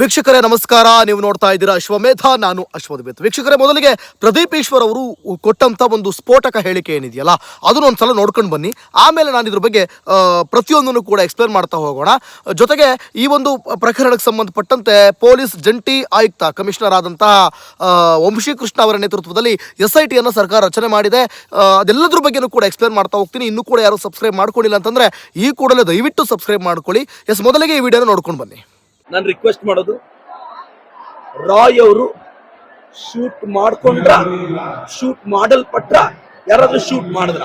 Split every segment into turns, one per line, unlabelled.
ವೀಕ್ಷಕರೇ, ನಮಸ್ಕಾರ. ನೀವು ನೋಡ್ತಾ ಇದ್ದೀರಾ ಅಶ್ವಮೇಧ, ನಾನು ಅಶ್ವಮೇಧ. ವೀಕ್ಷಕರೇ, ಮೊದಲಿಗೆ ಪ್ರದೀಪ್ ಈಶ್ವರ್ ಅವರು ಕೊಟ್ಟಂತ ಒಂದು ಸ್ಫೋಟಕ ಹೇಳಿಕೆ ಏನಿದೆಯಲ್ಲ, ಅದನ್ನ ಒಂದ್ಸಲ ನೋಡ್ಕೊಂಡು ಬನ್ನಿ. ಆಮೇಲೆ ನಾನು ಇದ್ರ ಬಗ್ಗೆ ಪ್ರತಿಯೊಂದನ್ನು ಕೂಡ ಎಕ್ಸ್ಪ್ಲೇನ್ ಮಾಡ್ತಾ ಹೋಗೋಣ. ಜೊತೆಗೆ ಈ ಒಂದು ಪ್ರಕರಣಕ್ಕೆ ಸಂಬಂಧಪಟ್ಟಂತೆ ಪೊಲೀಸ್ ಜಂಟಿ ಆಯುಕ್ತ, ಕಮಿಷನರ್ ಆದಂತಹ ವಂಶೀಕೃಷ್ಣ ವಂಶಿ ಕೃಷ್ಣ ಅವರ ನೇತೃತ್ವದಲ್ಲಿ ಎಸ್ ಐ ಟಿಯನ್ನು ಸರ್ಕಾರ ರಚನೆ ಮಾಡಿದೆ. ಅದೆಲ್ಲದ್ರ ಬಗ್ಗೆನೂ ಕೂಡ ಎಕ್ಸ್ಪ್ಲೇನ್ ಮಾಡ್ತಾ ಹೋಗ್ತೀನಿ. ಇನ್ನೂ ಕೂಡ ಯಾರು ಸಬ್ಸ್ಕ್ರೈಬ್ ಮಾಡ್ಕೊಂಡಿಲ್ಲ ಅಂತಂದ್ರೆ, ಈ ಕೂಡಲೇ ದಯವಿಟ್ಟು ಸಬ್ಸ್ಕ್ರೈಬ್ ಮಾಡ್ಕೊಳ್ಳಿ. ಎಸ್, ಮೊದಲಿಗೆ ಈ ವಿಡಿಯೋನ ನೋಡ್ಕೊಂಡು ಬನ್ನಿ.
ನಾನು ರಿಕ್ವೆಸ್ಟ್ ಮಾಡೋದು ರಾಯ್ ಅವರು ಶೂಟ್ ಮಾಡ್ಕೊಂಡ್ರ ಶೂಟ್ ಮಾಡಲ್ಪಟ್ರ ಯಾರಾದ್ರೂ ಶೂಟ್ ಮಾಡಿದ್ರ.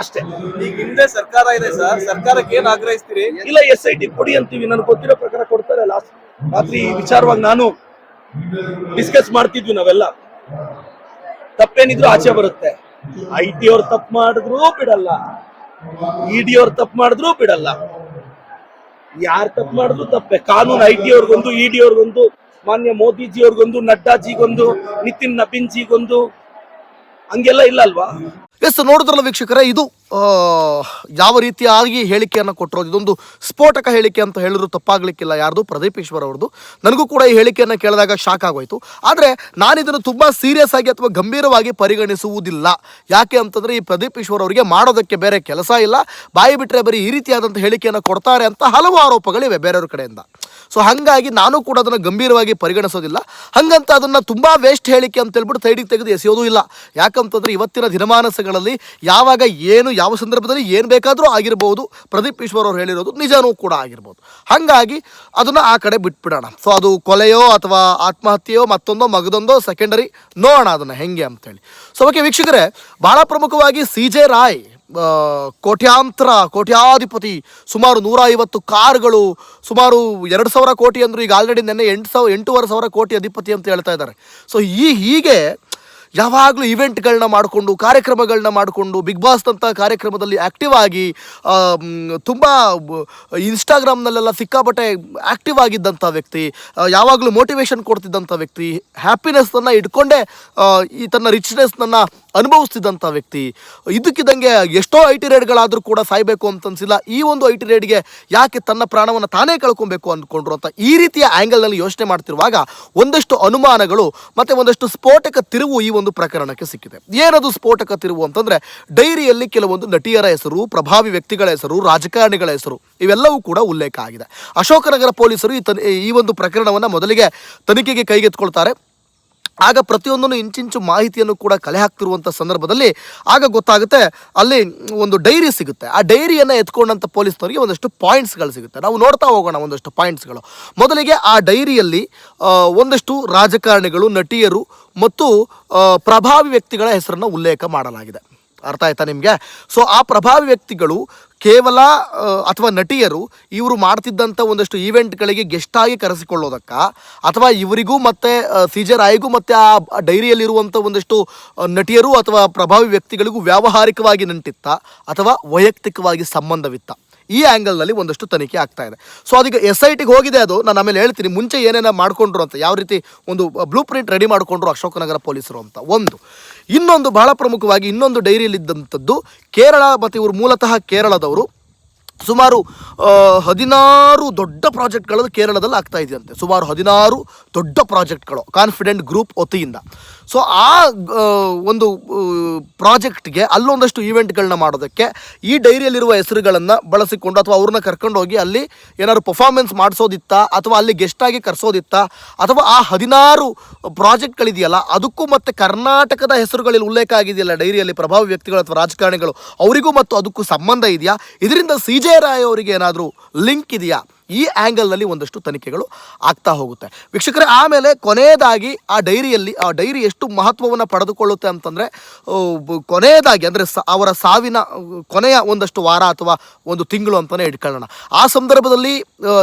ಅಷ್ಟೇ.
ಈಗ ಹಿಂದೆ ಸರ್ಕಾರ ಇದೆ ಸರ್ ಸರ್ಕಾರಕ್ಕೆ ಏನ್ ಆಗ್ರಹಿಸ್ತೀರಿ?
ಇಲ್ಲ ಎಸ್ ಐ ಟಿ ಕೊಡಿ ಅಂತೀವಿ. ನನ್ಗೆ ಗೊತ್ತಿರೋ ಪ್ರಕಾರ ಕೊಡ್ತಾರೆ. ಲಾಸ್ಟ್ ರಾತ್ರಿ ಈ ವಿಚಾರವಾಗಿ ನಾನು ಡಿಸ್ಕಸ್ ಮಾಡ್ತಿದ್ವಿ ನಾವೆಲ್ಲ. ತಪ್ಪೇನಿದ್ರು ಆಚೆ ಬರುತ್ತೆ. ಐ ಟಿ ಅವ್ರು ತಪ್ಪು ಮಾಡಿದ್ರು ಬಿಡಲ್ಲ. ಇಡಿ ಡಿ ಅವ್ರು ತಪ್ಪು ಮಾಡಿದ್ರು ಬಿಡಲ್ಲ. ಯಾರು ತಪ್ಪು ಮಾಡಿದ್ರು ತಪ್ಪೆ. ಕಾನೂನು ಐ ಟಿ ಅವ್ರಿಗೊಂದು, ಇ ಡಿ ಅವ್ರಿಗೊಂದು, ಮಾನ್ಯ ಮೋದಿಜಿ ಅವ್ರಿಗೊಂದು, ನಡ್ಡಾಜಿಗೊಂದು, ನಿತಿನ್ ನಬೀನ್ಜಿಗೊಂದು, ಹಂಗೆಲ್ಲ ಇಲ್ಲ ಅಲ್ವಾ?
ಎಸ್, ನೋಡಿದ್ರಲ್ಲ ವೀಕ್ಷಕರೇ, ಇದು ಯಾವ ರೀತಿಯಾಗಿ ಹೇಳಿಕೆಯನ್ನು ಕೊಟ್ಟಿರೋದು ಇದೊಂದು ಸ್ಫೋಟಕ ಹೇಳಿಕೆ ಅಂತ ಹೇಳಿದ್ರು ತಪ್ಪಾಗಲಿಕ್ಕಿಲ್ಲ ಯಾರ್ದು? ಪ್ರದೀಪ್ ಈಶ್ವರ್ ಅವ್ರದ್ದು. ನನಗೂ ಕೂಡ ಈ ಹೇಳಿಕೆಯನ್ನು ಕೇಳಿದಾಗ ಶಾಕ್ ಆಗೋಯ್ತು. ಆದರೆ ನಾನು ಇದನ್ನು ತುಂಬ ಸೀರಿಯಸ್ ಆಗಿ ಅಥವಾ ಗಂಭೀರವಾಗಿ ಪರಿಗಣಿಸುವುದಿಲ್ಲ. ಯಾಕೆ ಅಂತಂದರೆ ಈ ಪ್ರದೀಪ್ ಈಶ್ವರ್ ಅವರಿಗೆ ಮಾಡೋದಕ್ಕೆ ಬೇರೆ ಕೆಲಸ ಇಲ್ಲ. ಬಾಯಿ ಬಿಟ್ಟರೆ ಬರೀ ಈ ರೀತಿಯಾದಂಥ ಹೇಳಿಕೆಯನ್ನು ಕೊಡ್ತಾರೆ ಅಂತ ಹಲವು ಆರೋಪಗಳಿವೆ ಬೇರೆಯವ್ರ ಕಡೆಯಿಂದ. ಸೊ ಹಾಗಾಗಿ ನಾನು ಕೂಡ ಅದನ್ನು ಗಂಭೀರವಾಗಿ ಪರಿಗಣಿಸೋದಿಲ್ಲ. ಹಂಗಂತ ಅದನ್ನು ತುಂಬ ವೇಸ್ಟ್ ಹೇಳಿಕೆ ಅಂತ ಹೇಳ್ಬಿಟ್ಟು ಸೈಡಿಗೆ ತೆಗೆದು ಎಸೆಯೋದು ಇಲ್ಲ. ಯಾಕಂತಂದರೆ ಇವತ್ತಿನ ದಿನಮಾನಸಗಳಲ್ಲಿ ಯಾವಾಗ ಏನು ಯಾವ ಸಂದರ್ಭದಲ್ಲಿ ಏನು ಬೇಕಾದರೂ ಆಗಿರ್ಬೋದು. ಪ್ರದೀಪ್ ಈಶ್ವರ್ ಅವರು ಹೇಳಿರೋದು ನಿಜನೂ ಕೂಡ ಆಗಿರ್ಬೋದು. ಹಾಗಾಗಿ ಅದನ್ನು ಆ ಕಡೆ ಬಿಟ್ಬಿಡೋಣ. ಸೊ ಅದು ಕೊಲೆಯೋ ಅಥವಾ ಆತ್ಮಹತ್ಯೆಯೋ ಮತ್ತೊಂದೋ ಮಗದೊಂದೋ ಸೆಕೆಂಡರಿ ನೋಡೋಣ ಅದನ್ನು ಹೆಂಗೆ ಅಂತೇಳಿ. ಸೊ ಓಕೆ ವೀಕ್ಷಕರೇ ಭಾಳ ಪ್ರಮುಖವಾಗಿ ಸಿ ಜೆ ರಾಯ್ ಕೋಟ್ಯಾಂತರ, ಕೋಟ್ಯಾಧಿಪತಿ, ಸುಮಾರು ನೂರ ಐವತ್ತು ಕಾರ್ಗಳು, ಸುಮಾರು ಎರಡು ಸಾವಿರ ಕೋಟಿ ಅಂದರು ಈಗ ಆಲ್ರೆಡಿ ನೆನ್ನೆ ಎಂಟು ಸಾವಿರ, ಎಂಟೂವರೆ ಸಾವಿರ ಕೋಟಿ ಅಧಿಪತಿ ಅಂತ ಹೇಳ್ತಾ ಇದ್ದಾರೆ. ಸೊ ಈ ಹೀಗೆ ಯಾವಾಗಲೂ ಇವೆಂಟ್ಗಳನ್ನ ಮಾಡಿಕೊಂಡು ಕಾರ್ಯಕ್ರಮಗಳನ್ನ ಮಾಡಿಕೊಂಡು, ಬಿಗ್ ಬಾಸ್ ಅಂತ ಕಾರ್ಯಕ್ರಮದಲ್ಲಿ ಆ್ಯಕ್ಟಿವ್ ಆಗಿ ತುಂಬ ಇನ್ಸ್ಟಾಗ್ರಾಮ್ನಲ್ಲೆಲ್ಲ ಸಿಕ್ಕಾಪಟ್ಟೆ ಆ್ಯಕ್ಟಿವ್ ಆಗಿದ್ದಂಥ ವ್ಯಕ್ತಿ ಯಾವಾಗಲೂ ಮೋಟಿವೇಶನ್ ಕೊಡ್ತಿದ್ದಂಥ ವ್ಯಕ್ತಿ ಹ್ಯಾಪಿನೆಸ್ಸನ್ನು ಇಟ್ಕೊಂಡೇ ಈ ತನ್ನ ರಿಚ್ನೆಸ್ನನ್ನು ಅನುಭವಿಸ್ತಿದ್ದಂಥ ವ್ಯಕ್ತಿ. ಇದಕ್ಕಿದ್ದಂಗೆ ಎಷ್ಟೋ ಐ ಟಿ ರೇಡ್ಗಳಾದರೂ ಕೂಡ ಸಾಯಬೇಕು ಅಂತ ಅನಿಸಿಲ್ಲ ಈ ಒಂದು ಐ ಟಿ ರೇಡ್ಗೆ ಯಾಕೆ ತನ್ನ ಪ್ರಾಣವನ್ನು ತಾನೇ ಕಳ್ಕೊಬೇಕು ಅಂದ್ಕೊಂಡ್ರು ಅಂತ ಈ ರೀತಿಯ ಆ್ಯಂಗಲ್ನಲ್ಲಿ ಯೋಚನೆ ಮಾಡ್ತಿರುವಾಗ ಒಂದಷ್ಟು ಅನುಮಾನಗಳು ಮತ್ತು ಒಂದಷ್ಟು ಸ್ಫೋಟಕ ತಿರುವು ಈ ಒಂದು ಪ್ರಕರಣಕ್ಕೆ ಸಿಕ್ಕಿದೆ. ಏನದು ಸ್ಫೋಟಕ ತಿರುವು ಅಂತಂದರೆ ಡೈರಿಯಲ್ಲಿ ಕೆಲವೊಂದು ನಟಿಯರ ಹೆಸರು, ಪ್ರಭಾವಿ ವ್ಯಕ್ತಿಗಳ ಹೆಸರು, ರಾಜಕಾರಣಿಗಳ ಹೆಸರು ಇವೆಲ್ಲವೂ ಕೂಡ ಉಲ್ಲೇಖ ಆಗಿದೆ. ಅಶೋಕನಗರ ಪೊಲೀಸರು ಈ ಈ ಒಂದು ಪ್ರಕರಣವನ್ನು ಮೊದಲಿಗೆ ತನಿಖೆಗೆ ಕೈಗೆತ್ಕೊಳ್ತಾರೆ ಆಗ ಪ್ರತಿಯೊಂದನ್ನು ಇಂಚಿಂಚು ಮಾಹಿತಿಯನ್ನು ಕೂಡ ಕಲೆ ಹಾಕ್ತಿರುವಂಥ ಸಂದರ್ಭದಲ್ಲಿ ಆಗ ಗೊತ್ತಾಗುತ್ತೆ ಅಲ್ಲಿ ಒಂದು ಡೈರಿ ಸಿಗುತ್ತೆ. ಆ ಡೈರಿಯನ್ನು ಎತ್ಕೊಂಡಂಥ ಪೊಲೀಸ್ನವರಿಗೆ ಒಂದಷ್ಟು ಪಾಯಿಂಟ್ಸ್ಗಳು ಸಿಗುತ್ತೆ. ನಾವು ನೋಡ್ತಾ ಹೋಗೋಣ ಒಂದಷ್ಟು ಪಾಯಿಂಟ್ಸ್ಗಳು ಮೊದಲಿಗೆ ಆ ಡೈರಿಯಲ್ಲಿ ಒಂದಷ್ಟು ರಾಜಕಾರಣಿಗಳು, ನಟಿಯರು ಮತ್ತು ಪ್ರಭಾವಿ ವ್ಯಕ್ತಿಗಳ ಹೆಸರನ್ನು ಉಲ್ಲೇಖ ಮಾಡಲಾಗಿದೆ. ಅರ್ಥ ಆಯ್ತಾ ನಿಮಗೆ? ಸೊ ಆ ಪ್ರಭಾವಿ ವ್ಯಕ್ತಿಗಳು ಕೇವಲ ಅಥವಾ ನಟಿಯರು ಇವರು ಮಾಡ್ತಿದ್ದಂಥ ಒಂದಷ್ಟು ಈವೆಂಟ್ಗಳಿಗೆ ಗೆಸ್ಟಾಗಿ ಕರೆಸಿಕೊಳ್ಳೋದಕ್ಕ, ಅಥವಾ ಇವರಿಗೂ ಮತ್ತು ಸಿ ಜೆ ರಾಯ್ಗೂ ಮತ್ತು ಆ ಡೈರಿಯಲ್ಲಿರುವಂಥ ಒಂದಷ್ಟು ನಟಿಯರು ಅಥವಾ ಪ್ರಭಾವಿ ವ್ಯಕ್ತಿಗಳಿಗೂ ವ್ಯಾವಹಾರಿಕವಾಗಿ ನಂಟಿತ್ತ ಅಥವಾ ವೈಯಕ್ತಿಕವಾಗಿ ಸಂಬಂಧವಿತ್ತ? ಈ ಆ್ಯಂಗಲ್ನಲ್ಲಿ ಒಂದಷ್ಟು ತನಿಖೆ ಆಗ್ತಾ ಇದೆ. ಸೊ ಅದೀಗ ಎಸ್ ಐ ಟಿಗೆ ಹೋಗಿದೆ ಅದು. ನಾನು ಆಮೇಲೆ ಹೇಳ್ತೀನಿ ಮುಂಚೆ ಏನೇನ ಮಾಡ್ಕೊಂಡ್ರು ಅಂತ ಯಾವ ರೀತಿ ಒಂದು ಬ್ಲೂ ಪ್ರಿಂಟ್ ರೆಡಿ ಮಾಡಿಕೊಂಡ್ರು ಅಶೋಕನಗರ ಪೊಲೀಸರು ಅಂತ. ಒಂದು ಇನ್ನೊಂದು ಬಹಳ ಪ್ರಮುಖವಾಗಿ ಇನ್ನೊಂದು ಡೈರಿಯಲ್ಲಿದ್ದಂಥದ್ದು ಕೇರಳ ಮತ್ತು ಇವರು ಮೂಲತಃ ಕೇರಳದವರು. ಸುಮಾರು ಹದಿನಾರು ದೊಡ್ಡ ಪ್ರಾಜೆಕ್ಟ್ಗಳು ಕೇರಳದಲ್ಲಿ ಆಗ್ತಾ ಇದೆಯಂತೆ. ಸುಮಾರು ಹದಿನಾರು ದೊಡ್ಡ ಪ್ರಾಜೆಕ್ಟ್ಗಳು ಕಾನ್ಫಿಡೆಂಟ್ ಗ್ರೂಪ್ ವತಿಯಿಂದ. ಸೊ ಆ, ಒಂದು ಪ್ರಾಜೆಕ್ಟ್ಗೆ ಅಲ್ಲೊಂದಷ್ಟು ಈವೆಂಟ್ಗಳನ್ನ ಮಾಡೋದಕ್ಕೆ ಈ ಡೈರಿಯಲ್ಲಿರುವ ಹೆಸರುಗಳನ್ನು ಬಳಸಿಕೊಂಡು ಅಥವಾ ಅವ್ರನ್ನ ಕರ್ಕೊಂಡೋಗಿ ಅಲ್ಲಿ ಏನಾದ್ರು ಪರ್ಫಾರ್ಮೆನ್ಸ್ ಮಾಡಿಸೋದಿತ್ತಾ ಅಥವಾ ಅಲ್ಲಿ ಗೆಸ್ಟಾಗಿ ಕರೆಸೋದಿತ್ತಾ ಅಥವಾ ಆ ಹದಿನಾರು ಪ್ರಾಜೆಕ್ಟ್ಗಳಿದೆಯಲ್ಲ ಅದಕ್ಕೂ ಮತ್ತು ಕರ್ನಾಟಕದ ಹೆಸರುಗಳಲ್ಲಿ ಉಲ್ಲೇಖ ಆಗಿದೆಯಲ್ಲ ಡೈರಿಯಲ್ಲಿ ಪ್ರಭಾವಿ ವ್ಯಕ್ತಿಗಳು ಅಥವಾ ರಾಜಕಾರಣಿಗಳು ಅವರಿಗೂ ಮತ್ತು ಅದಕ್ಕೂ ಸಂಬಂಧ ಇದೆಯಾ? ಇದರಿಂದ ಸಿ ಜೆ ರಾಯ್ ಅವರಿಗೆ ಏನಾದರೂ ಲಿಂಕ್ ಇದೆಯಾ? ಈ ಆ್ಯಂಗಲ್ನಲ್ಲಿ ಒಂದಷ್ಟು ತನಿಖೆಗಳು ಆಗ್ತಾ ಹೋಗುತ್ತೆ. ವೀಕ್ಷಕರೇ, ಆಮೇಲೆ ಕೊನೆಯದಾಗಿ ಆ ಡೈರಿಯಲ್ಲಿ, ಆ ಡೈರಿ ಎಷ್ಟು ಮಹತ್ವವನ್ನು ಪಡೆದುಕೊಳ್ಳುತ್ತೆ ಅಂತಂದರೆ ಕೊನೆಯದಾಗಿ ಅಂದರೆ ಅವರ ಸಾವಿನ, ಕೊನೆಯ ಒಂದಷ್ಟು ವಾರ ಅಥವಾ ಒಂದು ತಿಂಗಳು ಅಂತಲೇ ಇಟ್ಕೊಳ್ಳೋಣ. ಆ ಸಂದರ್ಭದಲ್ಲಿ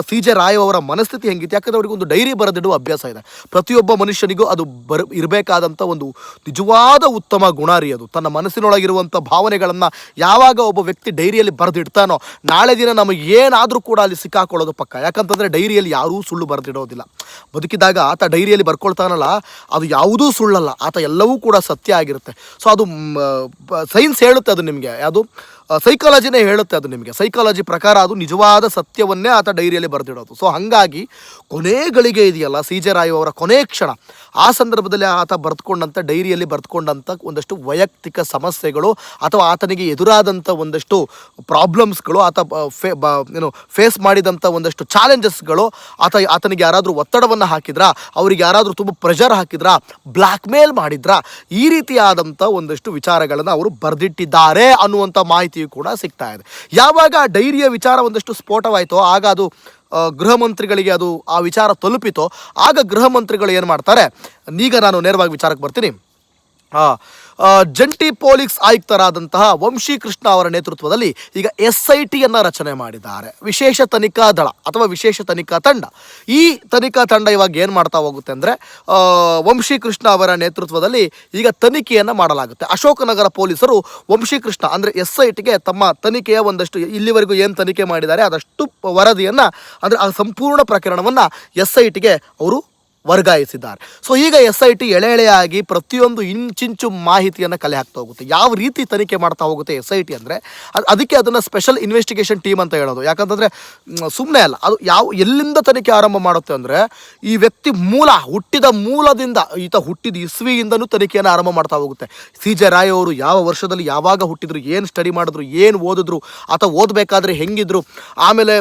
ಸಿ ಜೆ ರಾಯ್ ಅವರ ಮನಸ್ಥಿತಿ ಹೆಂಗಿತ್ತು? ಯಾಕಂದರೆ ಅವರಿಗೆ ಒಂದು ಡೈರಿ ಬರೆದಿಡುವ ಅಭ್ಯಾಸ ಇದೆ. ಪ್ರತಿಯೊಬ್ಬ ಮನುಷ್ಯನಿಗೂ ಅದು ಬರ ಇರಬೇಕಾದಂಥ ಒಂದು ನಿಜವಾದ ಉತ್ತಮ ಗುಣ ಅದು. ತನ್ನ ಮನಸ್ಸಿನೊಳಗಿರುವಂಥ ಭಾವನೆಗಳನ್ನು ಯಾವಾಗ ಒಬ್ಬ ವ್ಯಕ್ತಿ ಡೈರಿಯಲ್ಲಿ ಬರೆದಿಡ್ತಾನೋ, ನಾಳೆ ದಿನ ನಮಗೆ ಏನಾದರೂ ಕೂಡ ಅಲ್ಲಿ ಸಿಕ್ಕಾಕೊಳ್ಳೋದು ಪಕ್ಕ ಯಾಕಂತಂದರೆ ಡೈರಿಯಲ್ಲಿ ಯಾರೂ ಸುಳ್ಳು ಬರೆದಿಡೋದಿಲ್ಲ. ಬದುಕಿದಾಗ ಆತ ಡೈರಿಯಲ್ಲಿ ಬರ್ಕೊಳ್ತಾನಲ್ಲ, ಅದು ಯಾವುದೂ ಸುಳ್ಳಲ್ಲ. ಆತ ಎಲ್ಲವೂ ಕೂಡ ಸತ್ಯ ಆಗಿರುತ್ತೆ. ಸೊ ಅದು ಸೈನ್ಸ್ ಹೇಳುತ್ತೆ ಅದು ನಿಮಗೆ. ಯಾವುದು? ಸೈಕಾಲಜಿನೇ ಹೇಳುತ್ತೆ ಅದು ನಿಮಗೆ. ಸೈಕಾಲಜಿ ಪ್ರಕಾರ ಅದು ನಿಜವಾದ ಸತ್ಯವನ್ನೇ ಆತ ಡೈರಿಯಲ್ಲಿ ಬರೆದಿಡೋದು. ಸೊ ಹಾಗಾಗಿ ಕೊನೆ ಗಳಿಗೆ ಇದೆಯಲ್ಲ ಸಿ ಜೆ ರಾಯು ಅವರ ಕೊನೆ ಕ್ಷಣ, ಆ ಸಂದರ್ಭದಲ್ಲಿ ಆತ ಬರೆದುಕೊಂಡಂಥ ಡೈರಿಯಲ್ಲಿ ಬರೆದುಕೊಂಡಂಥ ಒಂದಷ್ಟು ವೈಯಕ್ತಿಕ ಸಮಸ್ಯೆಗಳು ಅಥವಾ ಆತನಿಗೆ ಎದುರಾದಂಥ ಒಂದಷ್ಟು ಪ್ರಾಬ್ಲಮ್ಸ್ಗಳು ಆತ ಫೇ, ಬ, ಏನು ಫೇಸ್ ಮಾಡಿದಂಥ ಒಂದಷ್ಟು ಚಾಲೆಂಜಸ್ಗಳು ಆತ ಆತನಿಗೆ ಯಾರಾದರೂ ಒತ್ತಡವನ್ನು ಹಾಕಿದ್ರಾ, ಅವರಿಗೆ ಯಾರಾದರೂ ತುಂಬ ಪ್ರೆಷರ್ ಹಾಕಿದ್ರಾ ಬ್ಲ್ಯಾಕ್ ಮೇಲ್ ಮಾಡಿದ್ರಾ, ಈ ರೀತಿಯಾದಂಥ ಒಂದಷ್ಟು ವಿಚಾರಗಳನ್ನು ಅವರು ಬರೆದಿಟ್ಟಿದ್ದಾರೆ ಅನ್ನುವಂಥ ಮಾಹಿತಿಯು ಕೂಡ ಸಿಗ್ತಾ ಇದೆ. ಯಾವಾಗ ಆ ಡೈರಿಯ ವಿಚಾರ ಒಂದಷ್ಟು ಸ್ಫೋಟವಾಯಿತೋ, ಆಗ ಅದು ಗೃಹ ಮಂತ್ರಿಗಳಿಗೆ ಅದು ಆ ವಿಚಾರ ತಲುಪಿತೋ, ಆಗ ಗೃಹ ಮಂತ್ರಿಗಳು ಏನು ಮಾಡ್ತಾರೆ? ಈಗ ನಾನು ನೇರವಾಗಿ ವಿಚಾರಕ್ಕೆ ಬರ್ತೀನಿ. ಜಂಟಿ ಪೊಲೀಸ್ ಆಯುಕ್ತರಾದಂತಹ ವಂಶಿ ಕೃಷ್ಣ ಅವರ ನೇತೃತ್ವದಲ್ಲಿ ಈಗ ಎಸ್ ಐ ಟಿಯನ್ನು ರಚನೆ ಮಾಡಿದ್ದಾರೆ. ವಿಶೇಷ ತನಿಖಾ ದಳ ಅಥವಾ ವಿಶೇಷ ತನಿಖಾ ತಂಡ. ಈ ತನಿಖಾ ತಂಡ ಇವಾಗ ಏನು ಮಾಡ್ತಾ ಹೋಗುತ್ತೆ ಅಂದರೆ ವಂಶಿ ಕೃಷ್ಣ ಅವರ ನೇತೃತ್ವದಲ್ಲಿ ಈಗ ತನಿಖೆಯನ್ನು ಮಾಡಲಾಗುತ್ತೆ. ಅಶೋಕನಗರ ಪೊಲೀಸರು ವಂಶಿ ಕೃಷ್ಣ ಅಂದರೆ ಎಸ್ ಐ ಟಿಗೆ ತಮ್ಮ ತನಿಖೆಯ ಒಂದಷ್ಟು ಇಲ್ಲಿವರೆಗೂ ಏನು ತನಿಖೆ ಮಾಡಿದ್ದಾರೆ, ಅದಷ್ಟು ವರದಿಯನ್ನು ಅಂದರೆ ಆ ಸಂಪೂರ್ಣ ಪ್ರಕರಣವನ್ನು ಎಸ್ ಐ ಟಿಗೆ ಅವರು ವರ್ಗಾಯಿಸಿದ್ದಾರೆ. ಸೊ ಈಗ ಎಸ್ ಐ ಟಿ ಎಳೆ ಎಳೆಯಾಗಿ ಪ್ರತಿಯೊಂದು ಇಂಚಿಂಚು ಮಾಹಿತಿಯನ್ನು ಕಲೆ ಹಾಕ್ತಾ ಹೋಗುತ್ತೆ. ಯಾವ ರೀತಿ ತನಿಖೆ ಮಾಡ್ತಾ ಹೋಗುತ್ತೆ ಎಸ್ ಐ ಟಿ ಅಂದರೆ ಅದಕ್ಕೆ ಅದನ್ನು ಸ್ಪೆಷಲ್ ಇನ್ವೆಸ್ಟಿಗೇಷನ್ ಟೀಮ್ ಅಂತ ಹೇಳೋದು. ಯಾಕಂತಂದರೆ ಸುಮ್ಮನೆ ಅಲ್ಲ, ಅದು ಯಾವ, ಎಲ್ಲಿಂದ ತನಿಖೆ ಆರಂಭ ಮಾಡುತ್ತೆ ಅಂದರೆ, ಈ ವ್ಯಕ್ತಿ ಮೂಲ, ಹುಟ್ಟಿದ ಮೂಲದಿಂದ, ಈತ ಹುಟ್ಟಿದ ಇಸ್ವಿಯಿಂದನೂ ತನಿಖೆಯನ್ನು ಆರಂಭ ಮಾಡ್ತಾ ಹೋಗುತ್ತೆ. ಸಿ ಜೆ ರಾಯ್ ಅವರು ಯಾವ ವರ್ಷದಲ್ಲಿ ಯಾವಾಗ ಹುಟ್ಟಿದ್ರು, ಏನು ಸ್ಟಡಿ ಮಾಡಿದ್ರು, ಏನು ಓದಿದ್ರು ಅಥವಾ ಓದಬೇಕಾದ್ರೆ ಹೆಂಗಿದ್ರು, ಆಮೇಲೆ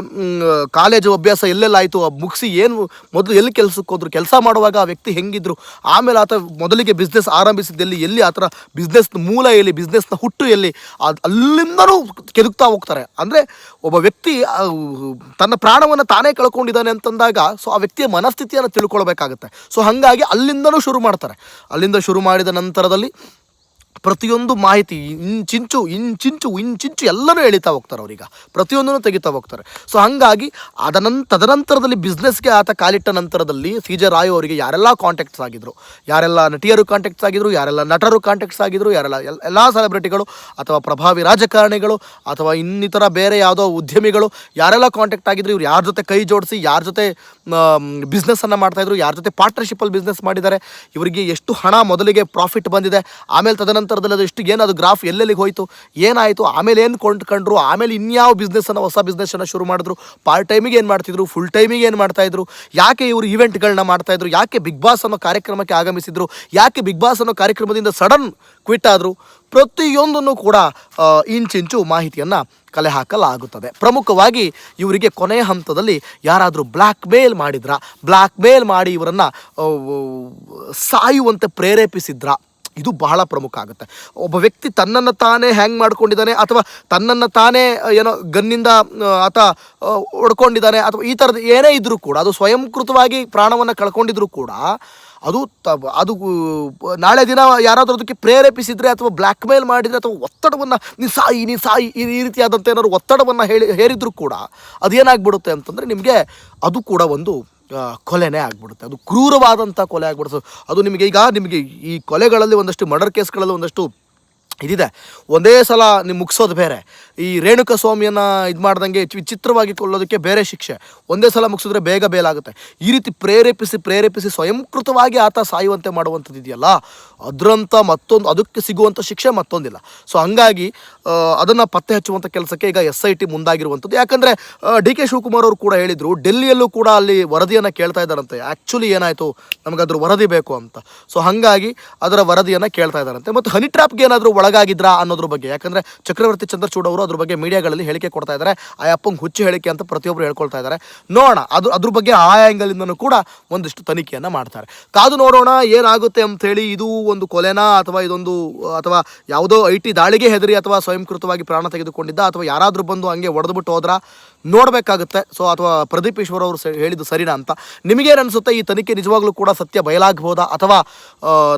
ಕಾಲೇಜು ಅಭ್ಯಾಸ ಎಲ್ಲೆಲ್ಲ ಆಯಿತು ಮುಗಿಸಿ ಏನು, ಮೊದಲು ಎಲ್ಲಿ ಕೆಲಸಕ್ಕೆ ಹೋದ್ರು, ಕೆಲಸ ಮಾಡುವಾಗ ಆ ವ್ಯಕ್ತಿ ಹೆಂಗಿದ್ರು? ಆಮೇಲೆ ಆತ ಮೊದಲಿಗೆ ಬಿಸ್ನೆಸ್ ಆರಂಭಿಸಿದ್ದೆಲ್ಲಿ ಎಲ್ಲಿ? ಆ ಥರ ಬಿಸ್ನೆಸ್ ಮೂಲ ಎಲ್ಲಿ? ಬಿಸ್ನೆಸ್ನ ಹುಟ್ಟು ಎಲ್ಲಿ? ಅದು ಅಲ್ಲಿಂದನೂ ಕೆದುಕ್ತಾ ಹೋಗ್ತಾರೆ. ಅಂದರೆ ಒಬ್ಬ ವ್ಯಕ್ತಿ ತನ್ನ ಪ್ರಾಣವನ್ನು ತಾನೇ ಕಳ್ಕೊಂಡಿದ್ದಾನೆ ಅಂತಂದಾಗ ಸೊ ಆ ವ್ಯಕ್ತಿಯ ಮನಸ್ಥಿತಿಯನ್ನು ತಿಳ್ಕೊಳ್ಬೇಕಾಗುತ್ತೆ. ಸೊ ಹಾಗಾಗಿ ಅಲ್ಲಿಂದನೂ ಶುರು ಮಾಡ್ತಾರೆ. ಅಲ್ಲಿಂದ ಶುರು ಮಾಡಿದ ನಂತರದಲ್ಲಿ ಪ್ರತಿಯೊಂದು ಮಾಹಿತಿ ಇಂಚಿಂಚು ಇಂಚಿಂಚು ಇಂಚಿಂಚು ಎಲ್ಲನೂ ಎಳಿತಾ ಹೋಗ್ತಾರೆ ಅವ್ರೀಗ. ಪ್ರತಿಯೊಂದನ್ನು ತೆಗಿತಾ ಹೋಗ್ತಾರೆ. ಸೊ ಹಾಗಾಗಿ ಅದನಂತ, ತದನಂತರದಲ್ಲಿ ಬಿಸ್ನೆಸ್ಗೆ ಆತ ಕಾಲಿಟ್ಟ ನಂತರದಲ್ಲಿ ಸಿ ಜೆ ರಾಯ್ ಅವರಿಗೆ ಯಾರೆಲ್ಲ ಕಾಂಟ್ಯಾಕ್ಟ್ಸ್ ಆಗಿದ್ರು, ಯಾರೆಲ್ಲ ನಟಿಯರು ಕಾಂಟ್ಯಾಕ್ಟ್ಸ್ ಆಗಿದ್ರು, ಯಾರೆಲ್ಲ ನಟರು ಕಾಂಟ್ಯಾಕ್ಟ್ಸ್ ಆಗಿದ್ರು, ಯಾರೆಲ್ಲ ಎಲ್ ಎಲ್ಲ ಸೆಲೆಬ್ರಿಟಿಗಳು ಅಥವಾ ಪ್ರಭಾವಿ ರಾಜಕಾರಣಿಗಳು ಅಥವಾ ಇನ್ನಿತರ ಬೇರೆ ಯಾವುದೋ ಉದ್ಯಮಿಗಳು ಯಾರೆಲ್ಲ ಕಾಂಟ್ಯಾಕ್ಟ್ ಆಗಿದ್ರು, ಇವ್ರು ಯಾರ ಜೊತೆ ಕೈ ಜೋಡಿಸಿ, ಯಾರ ಜೊತೆ ಬಿಸ್ನೆಸ್ಸನ್ನು ಮಾಡ್ತಾಯಿದ್ರು ಯಾರ ಜೊತೆ ಪಾರ್ಟ್ನರ್ಶಿಪ್ಪಲ್ಲಿ ಬಿಸ್ನೆಸ್ ಮಾಡಿದ್ದಾರೆ, ಇವರಿಗೆ ಎಷ್ಟು ಹಣ ಮೊದಲಿಗೆ ಪ್ರಾಫಿಟ್ ಬಂದಿದೆ, ಆಮೇಲೆ ತದನಂತರದಲ್ಲಿ ಅದು ಎಷ್ಟು ಏನು, ಅದು ಗ್ರಾಫ್ ಎಲ್ಲೆಲ್ಲಿಗೆ ಹೋಯಿತು, ಏನಾಯಿತು, ಆಮೇಲೆ ಏನು ಕೊಂಡ್ಕೊಂಡ್ರು ಆಮೇಲೆ ಇನ್ಯಾವ ಬಿಸ್ನೆಸ್ಸನ್ನು ಹೊಸ ಬಿಸ್ನೆಸ್ಸನ್ನು ಶುರು ಮಾಡಿದ್ರು ಪಾರ್ಟ್ ಟೈಮಿಗೆ ಏನು ಮಾಡ್ತಿದ್ರು ಫುಲ್ ಟೈಮಿಗೆ ಏನು ಮಾಡ್ತಾಯಿದ್ರು ಯಾಕೆ ಇವರು ಈವೆಂಟ್ಗಳನ್ನ ಮಾಡ್ತಾಯಿದ್ರು ಯಾಕೆ ಬಿಗ್ ಬಾಸ್ ಅನ್ನೋ ಕಾರ್ಯಕ್ರಮಕ್ಕೆ ಆಗಮಿಸಿದ್ರು, ಯಾಕೆ ಬಿಗ್ ಬಾಸ್ ಅನ್ನೋ ಕಾರ್ಯಕ್ರಮದಿಂದ ಸಡನ್ ಕ್ವಿಟ್ ಆದರು, ಪ್ರತಿಯೊಂದನ್ನು ಕೂಡ ಇಂಚಿಂಚು ಮಾಹಿತಿಯನ್ನು ಕಲೆ ಹಾಕಲಾಗುತ್ತದೆ. ಪ್ರಮುಖವಾಗಿ ಇವರಿಗೆ ಕೊನೆಯ ಹಂತದಲ್ಲಿ ಯಾರಾದರೂ ಬ್ಲ್ಯಾಕ್ ಮೇಲ್ ಮಾಡಿದ್ರ? ಬ್ಲ್ಯಾಕ್ ಮೇಲ್ ಮಾಡಿ ಇವರನ್ನು ಸಾಯುವಂತೆ ಪ್ರೇರೇಪಿಸಿದ್ರಾ? ಇದು ಬಹಳ ಪ್ರಮುಖ ಆಗುತ್ತೆ. ಒಬ್ಬ ವ್ಯಕ್ತಿ ತನ್ನನ್ನು ತಾನೇ ಹ್ಯಾಂಗ್ ಮಾಡ್ಕೊಂಡಿದ್ದಾನೆ ಅಥವಾ ತನ್ನನ್ನು ತಾನೇ ಏನೋ ಗನ್ನಿಂದ ಆತ ಹೊಡ್ಕೊಂಡಿದ್ದಾನೆ ಅಥವಾ ಈ ಥರದ್ದು ಏನೇ ಇದ್ದರೂ ಕೂಡ, ಅದು ಸ್ವಯಂಕೃತವಾಗಿ ಪ್ರಾಣವನ್ನು ಕಳ್ಕೊಂಡಿದ್ರು ಕೂಡ, ಅದು ತ ಅದು ನಾಳೆ ದಿನ ಯಾರಾದರೂ ಅದಕ್ಕೆ ಪ್ರೇರೇಪಿಸಿದರೆ ಅಥವಾ ಬ್ಲ್ಯಾಕ್ ಮೇಲ್ ಮಾಡಿದರೆ ಅಥವಾ ಒತ್ತಡವನ್ನು ನೀನು ಸಾಯಿ ನೀನು ಸಾಯಿ, ಈ ರೀತಿಯಾದಂಥ ಏನಾದ್ರು ಒತ್ತಡವನ್ನು ಹೇಳಿ, ಹೇರಿದ್ರು ಕೂಡ ಅದೇನಾಗ್ಬಿಡುತ್ತೆ ಅಂತಂದರೆ ನಿಮಗೆ ಅದು ಕೂಡ ಒಂದು ಕೊಲೆನೇ ಆಗ್ಬಿಡುತ್ತೆ. ಅದು ಕ್ರೂರವಾದಂಥ ಕೊಲೆ ಆಗ್ಬಿಡುತ್ತೆ. ಅದು ನಿಮಗೆ ಈಗ ನಿಮಗೆ ಈ ಕೊಲೆಗಳಲ್ಲಿ ಒಂದಷ್ಟು ಮರ್ಡರ್ ಕೇಸ್ಗಳಲ್ಲಿ ಒಂದಷ್ಟು ಇದಿದೆ. ಒಂದೇ ಸಲ ನೀವು ಮುಗಿಸೋದು ಬೇರೆ. ಈ ರೇಣುಕ ಸ್ವಾಮಿಯನ್ನು ಇದು ಮಾಡ್ದಂಗೆ ವಿಚಿತ್ರವಾಗಿ ಕೊಲ್ಲೋದಕ್ಕೆ ಬೇರೆ ಶಿಕ್ಷೆ. ಒಂದೇ ಸಲ ಮುಗಿಸಿದ್ರೆ ಬೇಗ ಬೇಲಾಗುತ್ತೆ. ಈ ರೀತಿ ಪ್ರೇರೇಪಿಸಿ ಪ್ರೇರೇಪಿಸಿ ಸ್ವಯಂಕೃತವಾಗಿ ಆತ ಸಾಯುವಂತೆ ಮಾಡುವಂಥದ್ದು ಇದೆಯಲ್ಲ? ಅದರಂಥ ಮತ್ತೊಂದು ಅದಕ್ಕೆ ಸಿಗುವಂಥ ಶಿಕ್ಷೆ ಮತ್ತೊಂದಿಲ್ಲ. ಸೊ ಹಂಗಾಗಿ ಅದನ್ನು ಪತ್ತೆ ಹಚ್ಚುವಂಥ ಕೆಲಸಕ್ಕೆ ಈಗ ಎಸ್ ಐ ಟಿ ಮುಂದಾಗಿರುವಂಥದ್ದು. ಯಾಕಂದರೆ ಡಿ ಕೆ ಶಿವಕುಮಾರ್ ಅವರು ಕೂಡ ಹೇಳಿದರು, ಡೆಲ್ಲಿಯಲ್ಲೂ ಕೂಡ ಅಲ್ಲಿ ವರದಿಯನ್ನು ಕೇಳ್ತಾ ಇದ್ದಾರಂತೆ. ಆ್ಯಕ್ಚುಲಿ ಏನಾಯಿತು? ನಮಗದ್ರ ವರದಿ ಬೇಕು ಅಂತ. ಸೊ ಹಾಗಾಗಿ ಅದರ ವರದಿಯನ್ನು ಕೇಳ್ತಾ ಇದ್ದಾರಂತೆ. ಮತ್ತು ಹನಿ ಟ್ರ್ಯಾಪ್ಗೆ ಏನಾದರೂ ಒಳಗಾಗಿದ್ರಾ ಅನ್ನೋದ್ರ ಬಗ್ಗೆ. ಯಾಕಂದರೆ, ಚಕ್ರವರ್ತಿ ಚಂದ್ರಚೂಡ್ ಅವರು ಅದ್ರ ಬಗ್ಗೆ ಮೀಡಿಯಾಗಳಲ್ಲಿ ಹೇಳಿಕೆ ಕೊಡ್ತಾ ಇದ್ದಾರೆ. ಆ ಅಪ್ಪಂಗೆ ಹುಚ್ಚು ಹೇಳಿಕೆ ಅಂತ ಪ್ರತಿಯೊಬ್ಬರು ಹೇಳ್ಕೊಳ್ತಾ ಇದ್ದಾರೆ. ನೋಡೋಣ, ಅದು ಅದ್ರ ಬಗ್ಗೆ ಆ ಆ್ಯಂಗಲಿಂದನೂ ಕೂಡ ಒಂದಿಷ್ಟು ತನಿಖೆಯನ್ನು ಮಾಡ್ತಾರೆ. ಕಾದು ನೋಡೋಣ ಏನಾಗುತ್ತೆ ಅಂಥೇಳಿ ಇದು ಒಂದು ಕೊಲೆನಾ ಅಥವಾ ಇದೊಂದು, ಅಥವಾ ಯಾವುದೋ ಐ ಟಿ ದಾಳಿಗೆ ಹೆದರಿ ಅಥವಾ ಸ್ವಯಂಕೃತವಾಗಿ ಪ್ರಾಣ ತೆಗೆದುಕೊಂಡಿದ್ದ ಅಥವಾ ಯಾರಾದರೂ ಬಂದು ಹಂಗೆ ಹೊಡೆದ್ಬಿಟ್ಟು ಹೋದ್ರ? ನೋಡಬೇಕಾಗುತ್ತೆ. ಸೊ, ಅಥವಾ ಪ್ರದೀಪ್ ಈಶ್ವರ್ ಅವರು ಹೇಳಿದ್ದು ಸರಿನಾ ಅಂತ. ನಿಮಗೇನು ಅನಿಸುತ್ತೆ ಈ ತನಿಖೆ ನಿಜವಾಗ್ಲೂ ಕೂಡ ಸತ್ಯ ಬಯಲಾಗ್ಬೋದಾ? ಅಥವಾ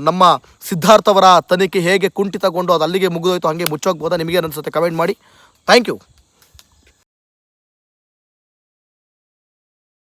ನಮ್ಮ ಸಿದ್ಧಾರ್ಥವರ ತನಿಖೆ ಹೇಗೆ ಕುಂಠಿತಗೊಂಡು ಅದು ಅಲ್ಲಿಗೆ ಮುಗಿದೋಯ್ತು, ಹಾಗೆ ಮುಚ್ಚೋಗ್ಬೋದಾ? ನಿಮಗೇನು ಅನಿಸುತ್ತೆ ಕಮೆಂಟ್ ಮಾಡಿ. Thank you.